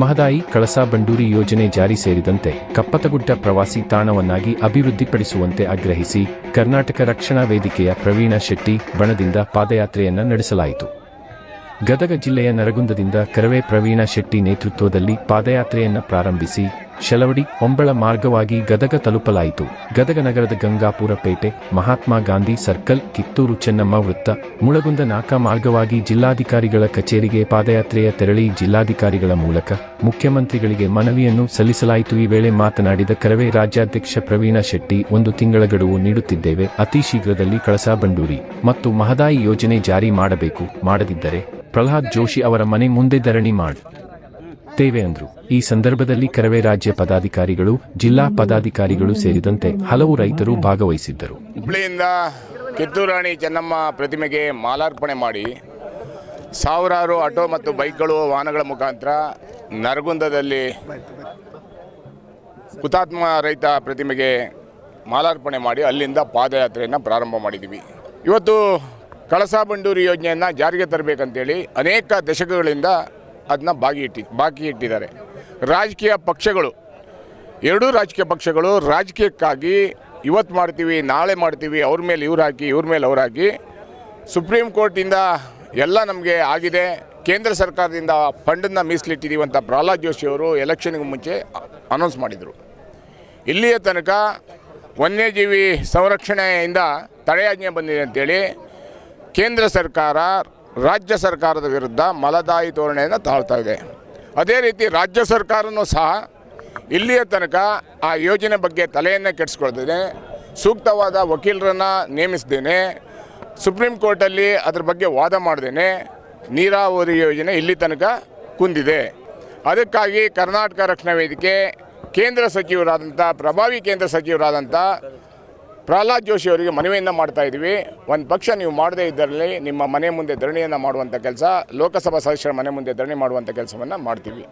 ಮಹದಾಯಿ ಕಳಸಾ ಬಂಡೂರಿ ಯೋಜನೆ ಜಾರಿ ಸೇರಿದಂತೆ ಕಪ್ಪತಗುಡ್ಡ ಪ್ರವಾಸಿ ತಾಣವನ್ನಾಗಿ ಅಭಿವೃದ್ಧಿಪಡಿಸುವಂತೆ ಆಗ್ರಹಿಸಿ ಕರ್ನಾಟಕ ರಕ್ಷಣಾ ವೇದಿಕೆಯ ಪ್ರವೀಣ ಶೆಟ್ಟಿ ಬಣದಿಂದ ಪಾದಯಾತ್ರೆಯನ್ನು ನಡೆಸಲಾಯಿತು. ಗದಗ ಜಿಲ್ಲೆಯ ನರಗುಂದದಿಂದ ಕರವೇ ಪ್ರವೀಣ ಶೆಟ್ಟಿ ನೇತೃತ್ವದಲ್ಲಿ ಪಾದಯಾತ್ರೆಯನ್ನು ಪ್ರಾರಂಭಿಸಿ ಶಲವಡಿ ಹೊಂಬಳ ಮಾರ್ಗವಾಗಿ ಗದಗ ತಲುಪಲಾಯಿತು. ಗದಗ ನಗರದ ಗಂಗಾಪುರ ಪೇಟೆ, ಮಹಾತ್ಮ ಗಾಂಧಿ ಸರ್ಕಲ್, ಕಿತ್ತೂರು ಚೆನ್ನಮ್ಮ ವೃತ್ತ, ಮುಳಗುಂದ ನಾಕ ಮಾರ್ಗವಾಗಿ ಜಿಲ್ಲಾಧಿಕಾರಿಗಳ ಕಚೇರಿಗೆ ಪಾದಯಾತ್ರೆಯ ತೆರಳಿ ಜಿಲ್ಲಾಧಿಕಾರಿಗಳ ಮೂಲಕ ಮುಖ್ಯಮಂತ್ರಿಗಳಿಗೆ ಮನವಿಯನ್ನು ಸಲ್ಲಿಸಲಾಯಿತು. ಈ ವೇಳೆ ಮಾತನಾಡಿದ ಕರವೇ ರಾಜ್ಯಾಧ್ಯಕ್ಷ ಪ್ರವೀಣ ಶೆಟ್ಟಿ, ಒಂದು ತಿಂಗಳ ಗಡುವು ನೀಡುತ್ತಿದ್ದೇವೆ. ಅತಿ ಶೀಘ್ರದಲ್ಲಿ ಕಳಸಾ ಬಂಡೂರಿ ಮತ್ತು ಮಹದಾಯಿ ಯೋಜನೆ ಜಾರಿ ಮಾಡಬೇಕು. ಮಾಡದಿದ್ದರೆ ಪ್ರಹ್ಲಾದ್ ಜೋಶಿ ಅವರ ಮನೆ ಮುಂದೆ ಧರಣಿ ಅಂದ್ರು. ಈ ಸಂದರ್ಭದಲ್ಲಿ ಕರವೇ ರಾಜ್ಯ ಪದಾಧಿಕಾರಿಗಳು, ಜಿಲ್ಲಾ ಪದಾಧಿಕಾರಿಗಳು ಸೇರಿದಂತೆ ಹಲವು ರೈತರು ಭಾಗವಹಿಸಿದ್ದರು. ಹುಬ್ಳಿಯಿಂದ ಕಿತ್ತೂರಾಣಿ ಚೆನ್ನಮ್ಮ ಪ್ರತಿಮೆಗೆ ಮಾಲಾರ್ಪಣೆ ಮಾಡಿ ಸಾವಿರಾರು ಆಟೋ ಮತ್ತು ಬೈಕ್ಗಳು ವಾಹನಗಳ ಮುಖಾಂತರ ನರಗುಂದದಲ್ಲಿ ಹುತಾತ್ಮ ರೈತ ಪ್ರತಿಮೆಗೆ ಮಾಲಾರ್ಪಣೆ ಮಾಡಿ ಅಲ್ಲಿಂದ ಪಾದಯಾತ್ರೆಯನ್ನು ಪ್ರಾರಂಭ ಮಾಡಿದ್ದೀವಿ ಇವತ್ತು ಕಳಸಾ ಬಂಡೂರಿ ಯೋಜನೆಯನ್ನು ಜಾರಿಗೆ ತರಬೇಕಂತೇಳಿ ಅನೇಕ ದಶಕಗಳಿಂದ ಅದನ್ನ ಬಾಗಿ ಇಟ್ಟಿ, ಬಾಕಿ ಇಟ್ಟಿದ್ದಾರೆ. ರಾಜಕೀಯ ಪಕ್ಷಗಳು, ಎರಡೂ ರಾಜಕೀಯ ಪಕ್ಷಗಳು ರಾಜಕೀಯಕ್ಕಾಗಿ ಇವತ್ತು ಮಾಡ್ತೀವಿ, ನಾಳೆ ಮಾಡ್ತೀವಿ, ಅವ್ರ ಮೇಲೆ ಇವ್ರು ಹಾಕಿ, ಇವ್ರ ಮೇಲೆ ಅವ್ರು ಹಾಕಿ ಸುಪ್ರೀಂ ಕೋರ್ಟಿಂದ ಎಲ್ಲ ನಮಗೆ ಆಗಿದೆ. ಕೇಂದ್ರ ಸರ್ಕಾರದಿಂದ ಫಂಡನ್ನು ಮೀಸಲಿಟ್ಟಿದ್ದೀವಿ ಅಂತ ಪ್ರಹ್ಲಾದ್ ಜೋಶಿ ಅವರು ಎಲೆಕ್ಷನ್ಗೆ ಮುಂಚೆ ಅನೌನ್ಸ್ ಮಾಡಿದರು. ಇಲ್ಲಿಯ ತನಕ ವನ್ಯಜೀವಿ ಸಂರಕ್ಷಣೆಯಿಂದ ತಡೆಯಾಜ್ಞೆ ಬಂದಿದೆ ಅಂತೇಳಿ ಕೇಂದ್ರ ಸರ್ಕಾರ ರಾಜ್ಯ ಸರ್ಕಾರದ ವಿರುದ್ಧ ಮಲದಾಯಿ ಧೋರಣೆಯನ್ನು ತಾಳ್ತಾ ಇದೆ. ಅದೇ ರೀತಿ ರಾಜ್ಯ ಸರ್ಕಾರನೂ ಸಹ ಇಲ್ಲಿಯ ತನಕ ಆ ಯೋಜನೆ ಬಗ್ಗೆ ತಲೆಯನ್ನು ಕೆಡಿಸ್ಕೊಳ್ತಿದೆ. ಸೂಕ್ತವಾದ ವಕೀಲರನ್ನು ನೇಮಿಸಿದ್ದೇನೆ ಸುಪ್ರೀಂ ಕೋರ್ಟಲ್ಲಿ ಅದ್ರ ಬಗ್ಗೆ ವಾದ ಮಾಡಿದ್ದೇನೆ ನೀರಾವರಿ ಯೋಜನೆ ಇಲ್ಲಿ ತನಕ ಕುಂದಿದೆ. ಅದಕ್ಕಾಗಿ ಕರ್ನಾಟಕ ರಕ್ಷಣಾ ವೇದಿಕೆ ಕೇಂದ್ರ ಸಚಿವರಾದಂಥ, ಪ್ರಭಾವಿ ಕೇಂದ್ರ ಸಚಿವರಾದಂಥ ಪ್ರಹ್ಲಾದ್ ಜೋಶಿ ಅವರಿಗೆ ಮನವಿಯನ್ನು ಮಾಡ್ತಾ ಇದ್ದೀವಿ ಒಂದು ಪಕ್ಷ ನೀವು ಮಾಡದೇ ಇದ್ದರಲ್ಲಿ ನಿಮ್ಮ ಮನೆ ಮುಂದೆ ಧರಣಿಯನ್ನು ಮಾಡುವಂಥ ಕೆಲಸ, ಲೋಕಸಭಾ ಸದಸ್ಯರ ಮನೆ ಮುಂದೆ ಧರಣಿ ಮಾಡುವಂಥ ಕೆಲಸವನ್ನು ಮಾಡ್ತೀವಿ.